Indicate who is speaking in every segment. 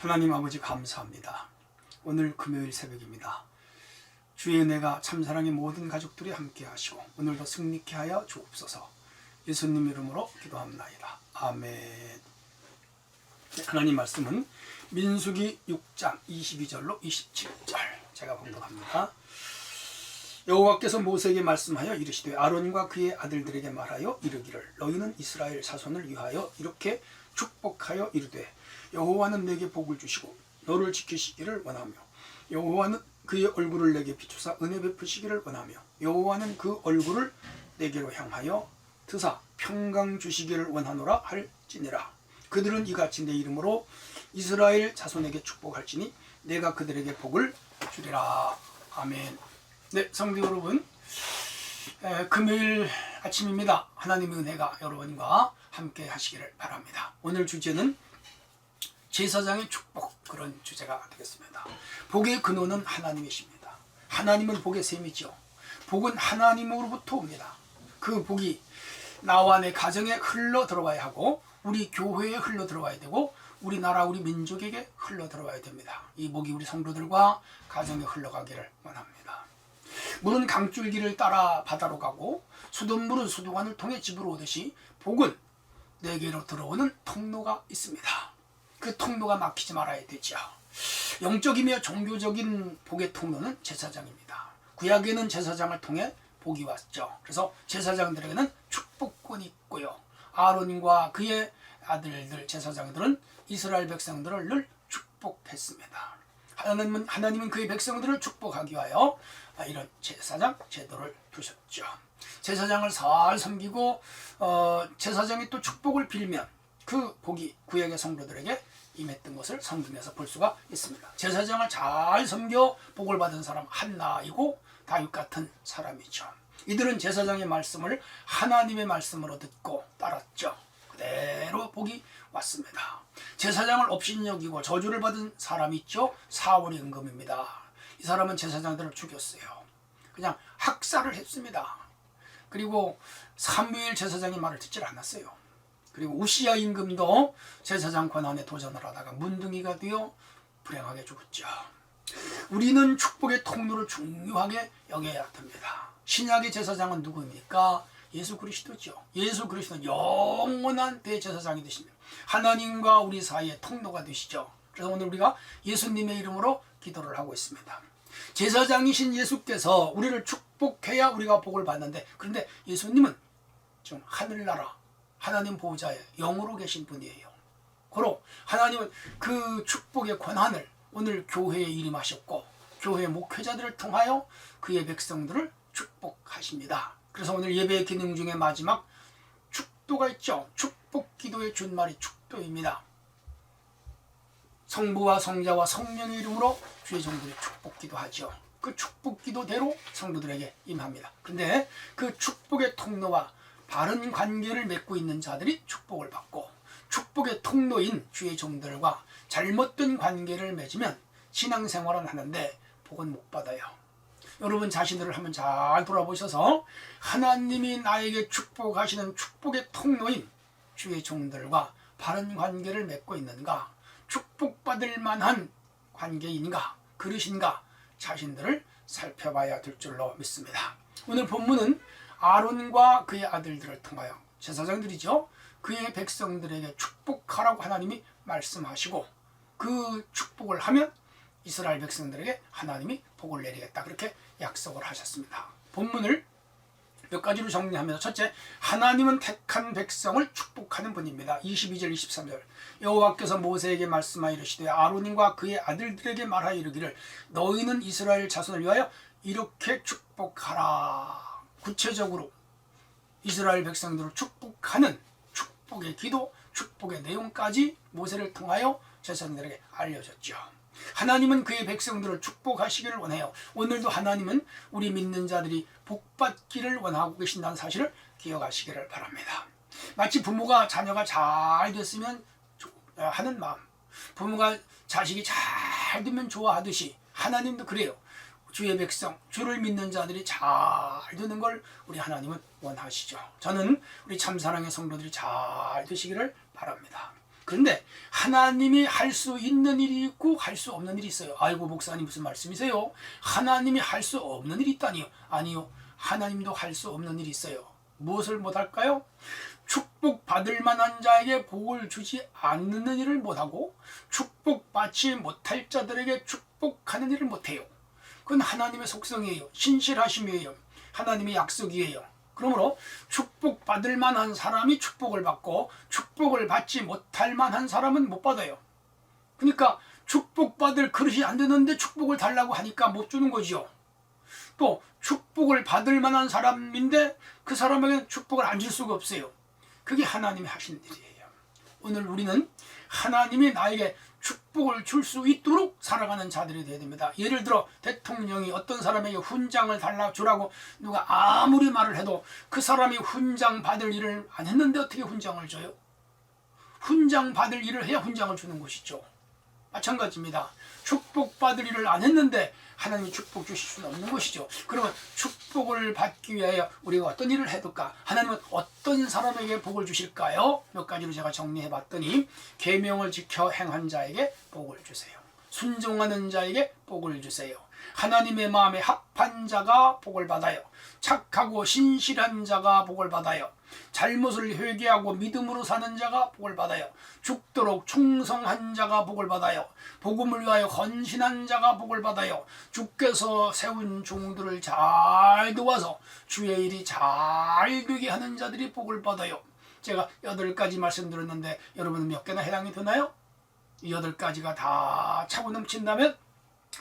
Speaker 1: 하나님 아버지 감사합니다. 오늘 금요일 새벽입니다. 주의 은혜가 참사랑의 모든 가족들이 함께 하시고 오늘도 승리케 하여 주옵소서. 예수님 이름으로 기도합나이다. 아멘. 네, 하나님 말씀은 민수기 6장 22절로 27절 제가 봉독합니다. 여호와께서 모세에게 말씀하여 이르시되 아론과 그의 아들들에게 말하여 이르기를 너희는 이스라엘 자손을 위하여 이렇게 축복하여 이르되 여호와는 내게 복을 주시고 너를 지키시기를 원하며 여호와는 그의 얼굴을 내게 비추사 은혜 베푸시기를 원하며 여호와는 그 얼굴을 내게로 향하여 드사 평강 주시기를 원하노라 할지니라. 그들은 이같이 내 이름으로 이스라엘 자손에게 축복할지니 내가 그들에게 복을 주리라. 아멘. 네 성도 여러분. 에, 금요일 아침입니다. 하나님의 은혜가 여러분과 함께 하시기를 바랍니다. 오늘 주제는 제사장의 축복 그런 주제가 되겠습니다. 복의 근원은 하나님이십니다. 하나님은 복의 셈이죠. 복은 하나님으로부터 옵니다. 그 복이 나와 내 가정에 흘러 들어와야 하고 우리 교회에 흘러 들어와야 되고 우리나라 우리 민족에게 흘러 들어와야 됩니다. 이 복이 우리 성도들과 가정에 흘러가기를 원합니다. 물은 강줄기를 따라 바다로 가고 수돗물은 수도관을 통해 집으로 오듯이 복은 내게로 들어오는 통로가 있습니다. 그 통로가 막히지 말아야 되죠. 영적이며 종교적인 복의 통로는 제사장입니다. 구약에는 제사장을 통해 복이 왔죠. 그래서 제사장들에게는 축복권이 있고요. 아론과 그의 아들들 제사장들은 이스라엘 백성들을 늘 축복했습니다. 하나님은 하나님은 그의 백성들을 축복하기 위하여 이런 제사장 제도를 두셨죠. 제사장을 잘 섬기고 어, 제사장이 또 축복을 빌면 그 복이 구약의 성도들에게 임했던 것을 성경에서 볼 수가 있습니다. 제사장을 잘 섬겨 복을 받은 사람 한나이고 다윗 같은 사람이죠. 이들은 제사장의 말씀을 하나님의 말씀으로 듣고 따랐죠. 그대로 복이 왔습니다. 제사장을 업신여기고 저주를 받은 사람이 있죠. 사울이 임금입니다. 이 사람은 제사장들을 죽였어요. 그냥 학살을 했습니다. 그리고 사무엘 제사장의 말을 듣질 않았어요. 그리고 우시야 임금도 제사장 권한에 도전을 하다가 문둥이가 되어 불행하게 죽었죠. 우리는 축복의 통로를 중요하게 여겨야 됩니다. 신약의 제사장은 누구입니까? 예수 그리스도죠. 예수 그리스도는 영원한 대제사장이 되십니다. 하나님과 우리 사이의 통로가 되시죠. 그래서 오늘 우리가 예수님의 이름으로 기도를 하고 있습니다. 제사장이신 예수께서 우리를 축복해야 우리가 복을 받는데 그런데 예수님은 좀 하늘나라 하나님 보호자의 영으로 계신 분이에요. 고로 하나님은 그 축복의 권한을 오늘 교회에 이름하셨고 교회 목회자들을 통하여 그의 백성들을 축복하십니다. 그래서 오늘 예배 기능 중에 마지막 축도가 있죠. 축복 기도의 준말이 축도입니다. 성부와 성자와 성령의 이름으로 주의 종들이 축복 기도하죠. 그 축복 기도대로 성도들에게 임합니다. 그런데 그 축복의 통로와 바른 관계를 맺고 있는 자들이 축복을 받고 축복의 통로인 주의 종들과 잘못된 관계를 맺으면 신앙생활은 하는데 복은 못 받아요. 여러분 자신들을 한번 잘 돌아보셔서 하나님이 나에게 축복하시는 축복의 통로인 주의 종들과 바른 관계를 맺고 있는가 축복받을 만한 관계인가 그릇인가 자신들을 살펴봐야 될 줄로 믿습니다. 오늘 본문은 아론과 그의 아들들을 통하여 제사장들이죠. 그의 백성들에게 축복하라고 하나님이 말씀하시고 그 축복을 하면 이스라엘 백성들에게 하나님이 복을 내리겠다 그렇게 약속을 하셨습니다. 본문을 몇 가지로 정리하면서 첫째 하나님은 택한 백성을 축복하는 분입니다. 22절 23절 여호와께서 모세에게 말씀하여 이르시되 아론과 그의 아들들에게 말하여 이르기를 너희는 이스라엘 자손을 위하여 이렇게 축복하라. 구체적으로 이스라엘 백성들을 축복하는 축복의 기도, 축복의 내용까지 모세를 통하여 제사장들에게 알려줬죠. 하나님은 그의 백성들을 축복하시기를 원해요. 오늘도 하나님은 우리 믿는 자들이 복받기를 원하고 계신다는 사실을 기억하시기를 바랍니다. 마치 부모가 자녀가 잘 됐으면 하는 마음, 부모가 자식이 잘 되면 좋아하듯이 하나님도 그래요. 주의 백성, 주를 믿는 자들이 잘 되는 걸 우리 하나님은 원하시죠. 저는 우리 참사랑의 성도들이 잘 되시기를 바랍니다. 그런데 하나님이 할 수 있는 일이 있고 할 수 없는 일이 있어요. 아이고 목사님 무슨 말씀이세요? 하나님이 할 수 없는 일이 있다니요? 아니요. 하나님도 할 수 없는 일이 있어요. 무엇을 못할까요? 축복 받을 만한 자에게 복을 주지 않는 일을 못하고 축복받지 못할 자들에게 축복하는 일을 못해요. 그건 하나님의 속성이에요. 신실하심이에요. 하나님의 약속이에요. 그러므로 축복받을 만한 사람이 축복을 받고 축복을 받지 못할 만한 사람은 못 받아요. 그러니까 축복받을 그릇이 안 되는데 축복을 달라고 하니까 못 주는 거지요. 또 축복을 받을 만한 사람인데 그 사람에게 축복을 안 줄 수가 없어요. 그게 하나님이 하신 일이에요. 오늘 우리는 하나님이 나에게 축복을 줄 수 있도록 살아가는 자들이 되어야 됩니다. 예를 들어 대통령이 어떤 사람에게 훈장을 달라 주라고 누가 아무리 말을 해도 그 사람이 훈장 받을 일을 안 했는데 어떻게 훈장을 줘요? 훈장 받을 일을 해야 훈장을 주는 것이죠. 마찬가지입니다. 축복받을 일을 안 했는데 하나님이 축복 주실 수는 없는 것이죠. 그러면 축복을 받기 위하여 우리가 어떤 일을 해둘까? 하나님은 어떤 사람에게 복을 주실까요? 몇 가지로 제가 정리해 봤더니 계명을 지켜 행한 자에게 복을 주세요. 순종하는 자에게 복을 주세요. 하나님의 마음에 합한 자가 복을 받아요. 착하고 신실한 자가 복을 받아요. 잘못을 회개하고 믿음으로 사는 자가 복을 받아요. 죽도록 충성한 자가 복을 받아요. 복음을 위하여 헌신한 자가 복을 받아요. 주께서 세운 종들을 잘 도와서 주의 일이 잘 되게 하는 자들이 복을 받아요. 제가 여덟 가지 말씀드렸는데 여러분은 몇 개나 해당이 되나요? 이 여덟 가지가 다 차고 넘친다면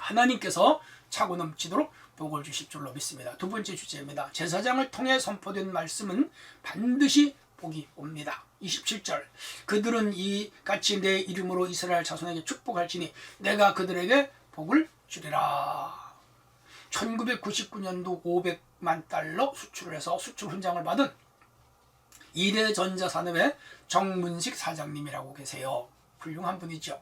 Speaker 1: 하나님께서 차고 넘치도록 복을 주실 줄로 믿습니다. 두 번째 주제입니다. 제사장을 통해 선포된 말씀은 반드시 복이 옵니다. 27절 그들은 이 같이 내 이름으로 이스라엘 자손에게 축복할지니 내가 그들에게 복을 주리라. 1999년도 500만 달러 수출을 해서 수출 훈장을 받은 이래전자산업의 정문식 사장님이라고 계세요. 훌륭한 분이죠.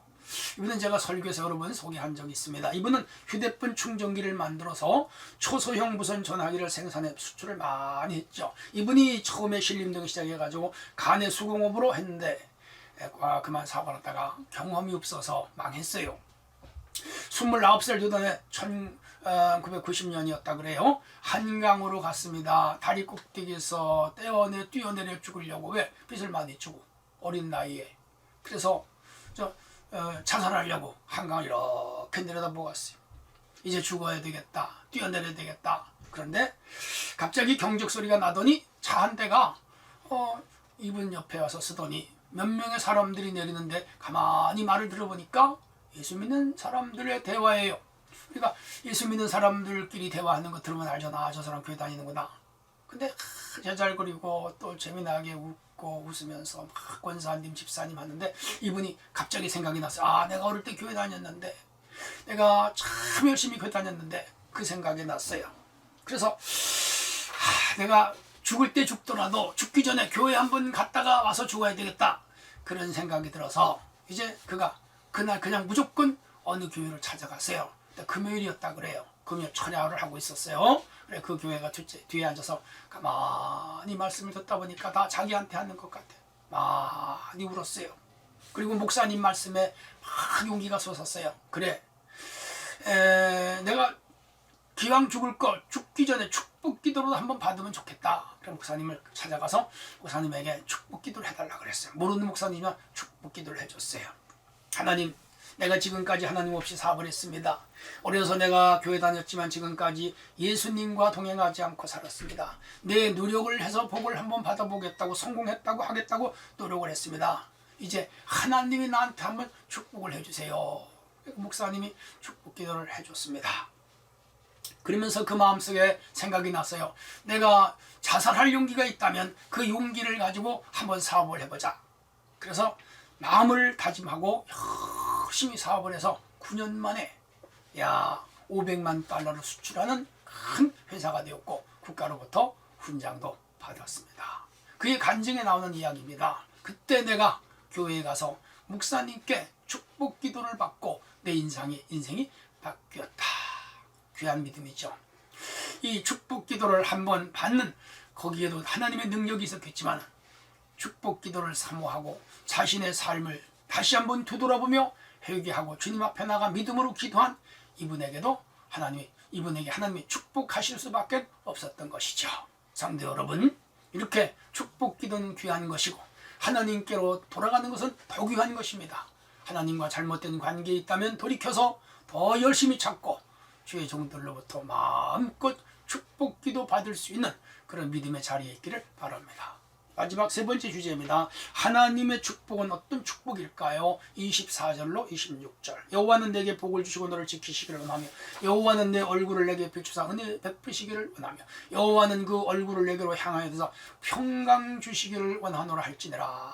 Speaker 1: 이분은 제가 설교에서 여러 번 소개한 적이 있습니다. 이분은 휴대폰 충전기를 만들어서 초소형 무선 전화기를 생산해 수출을 많이 했죠. 이분이 처음에 신림동 시작해가지고 간의 수공업으로 했는데 아, 그만 사고 났다가 경험이 없어서 망했어요. 29살 되던 1990년이었다 그래요. 한강으로 갔습니다. 다리 꼭대기에서 떼어내 뛰어내려 죽으려고 왜 빚을 많이 주고 어린 나이에 그래서 저 어, 자살하려고 한강을 이렇게 내려다보고 갔어요. 이제 죽어야 되겠다. 뛰어내려야 되겠다. 그런데 갑자기 경적 소리가 나더니 차 한 대가 어, 이분 옆에 와서 쓰더니 몇 명의 사람들이 내리는데 가만히 말을 들어보니까 예수 믿는 사람들의 대화예요. 그러니까 예수 믿는 사람들끼리 대화하는 거 들으면 알잖아. 저 사람 교회 다니는구나. 근데 제잘거리고 또 재미나게 웃고 웃으면서 막 권사님 집사님 하는데 이분이 갑자기 생각이 났어요. 아 내가 어릴 때 교회 다녔는데 내가 참 열심히 교회 다녔는데 그 생각이 났어요. 그래서 아, 내가 죽을 때 죽더라도 죽기 전에 교회 한번 갔다가 와서 죽어야 되겠다 그런 생각이 들어서 이제 그가 그날 그냥 무조건 어느 교회를 찾아갔어요. 금요일이었다 그래요. 금요일 철야를 하고 있었어요. 그래 그 교회가 둘째 뒤에 앉아서 가만히 말씀을 듣다 보니까 다 자기한테 하는 것 같아. 많이 울었어요. 그리고 목사님 말씀에 막 용기가 솟았어요. 그래, 에, 내가 기왕 죽을 걸 죽기 전에 축복 기도로 한번 받으면 좋겠다. 그래 목사님을 찾아가서 목사님에게 축복 기도를 해달라 그랬어요. 모르는 목사님이면 축복 기도를 해줬어요. 하나님, 내가 지금까지 하나님 없이 사업을 했습니다. 어려서 내가 교회 다녔지만 지금까지 예수님과 동행하지 않고 살았습니다. 내 노력을 해서 복을 한번 받아보겠다고 성공했다고 하겠다고 노력을 했습니다. 이제 하나님이 나한테 한번 축복을 해주세요. 목사님이 축복 기도를 해줬습니다. 그러면서 그 마음속에 생각이 났어요. 내가 자살할 용기가 있다면 그 용기를 가지고 한번 사업을 해보자. 그래서 마음을 다짐하고 열심히 사업을 해서 9년 만에 야 500만 달러를 수출하는 큰 회사가 되었고 국가로부터 훈장도 받았습니다. 그게 간증에 나오는 이야기입니다. 그때 내가 교회에 가서 목사님께 축복 기도를 받고 내 인상이 인생이 바뀌었다. 귀한 믿음이죠. 이 축복 기도를 한번 받는 거기에도 하나님의 능력이 있었겠지만 축복 기도를 사모하고 자신의 삶을 다시 한번 되돌아보며 회개 하고 주님 앞에 나가 믿음으로 기도한 이분에게도 하나님이 이분에게 하나님이 축복하실 수밖에 없었던 것이죠. 성도 여러분, 이렇게 축복 기도는 귀한 것이고 하나님께로 돌아가는 것은 더 귀한 것입니다. 하나님과 잘못된 관계에 있다면 돌이켜서 더 열심히 찾고 주의 종들로부터 마음껏 축복 기도 받을 수 있는 그런 믿음의 자리에 있기를 바랍니다. 마지막 세 번째 주제입니다. 하나님의 축복은 어떤 축복일까요? 24절로 26절. 여호와는 내게 복을 주시고 너를 지키시기를 원하며 여호와는 내 얼굴을 내게 비추사 은혜 베푸시기를 원하며 여호와는 그 얼굴을 내게로 향하여 드사 평강 주시기를 원하노라 할지니라.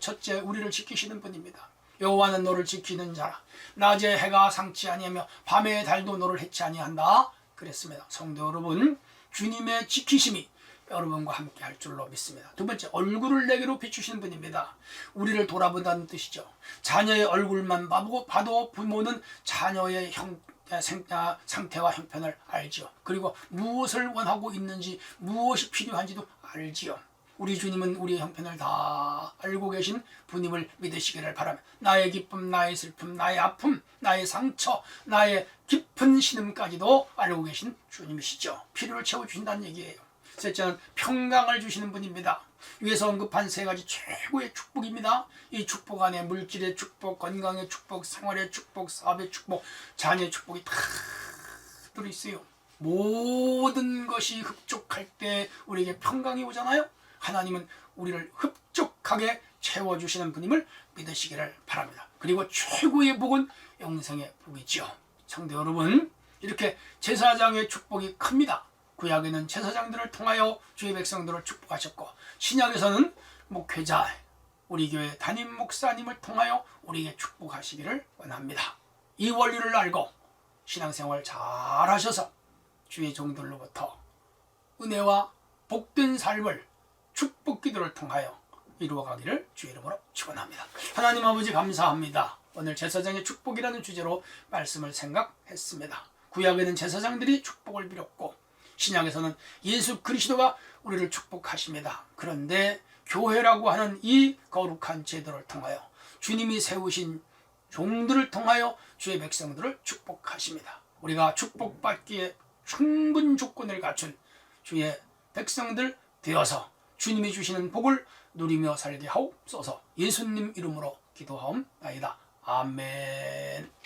Speaker 1: 첫째 우리를 지키시는 분입니다. 여호와는 너를 지키는 자라. 낮에 해가 상치 아니하며 밤에 달도 너를 해치 아니한다. 그랬습니다. 성도 여러분, 주님의 지키심이 여러분과 함께 할 줄로 믿습니다. 두 번째, 얼굴을 내게로 비추시는 분입니다. 우리를 돌아본다는 뜻이죠. 자녀의 얼굴만 봐도, 부모는 자녀의 형, 생, 아, 상태와 형편을 알지요. 그리고 무엇을 원하고 있는지, 무엇이 필요한지도 알지요. 우리 주님은 우리의 형편을 다 알고 계신 분임을 믿으시기를 바라며 나의 기쁨, 나의 슬픔, 나의 아픔, 나의 상처, 나의 깊은 신음까지도 알고 계신 주님이시죠. 필요를 채워주신다는 얘기예요. 셋째는 평강을 주시는 분입니다. 위에서 언급한 세 가지 최고의 축복입니다. 이 축복 안에 물질의 축복, 건강의 축복, 생활의 축복, 사업의 축복, 자녀의 축복이 다 들어있어요. 모든 것이 흡족할 때 우리에게 평강이 오잖아요. 하나님은 우리를 흡족하게 채워주시는 분임을 믿으시기를 바랍니다. 그리고 최고의 복은 영생의 복이지요. 성도 여러분, 이렇게 제사장의 축복이 큽니다. 구약에는 제사장들을 통하여 주의 백성들을 축복하셨고 신약에서는 목회자, 우리 교회 담임 목사님을 통하여 우리에게 축복하시기를 원합니다. 이 원리를 알고 신앙생활 잘 하셔서 주의 종들로부터 은혜와 복된 삶을 축복 기도를 통하여 이루어가기를 주의 이름으로 축원합니다. 하나님 아버지 감사합니다. 오늘 제사장의 축복이라는 주제로 말씀을 생각했습니다. 구약에는 제사장들이 축복을 빌었고 신약에서는 예수 그리스도가 우리를 축복하십니다. 그런데 교회라고 하는 이 거룩한 제도를 통하여 주님이 세우신 종들을 통하여 주의 백성들을 축복하십니다. 우리가 축복받기에 충분 조건을 갖춘 주의 백성들 되어서 주님이 주시는 복을 누리며 살게 하옵소서 예수님 이름으로 기도하옵나이다. 아멘.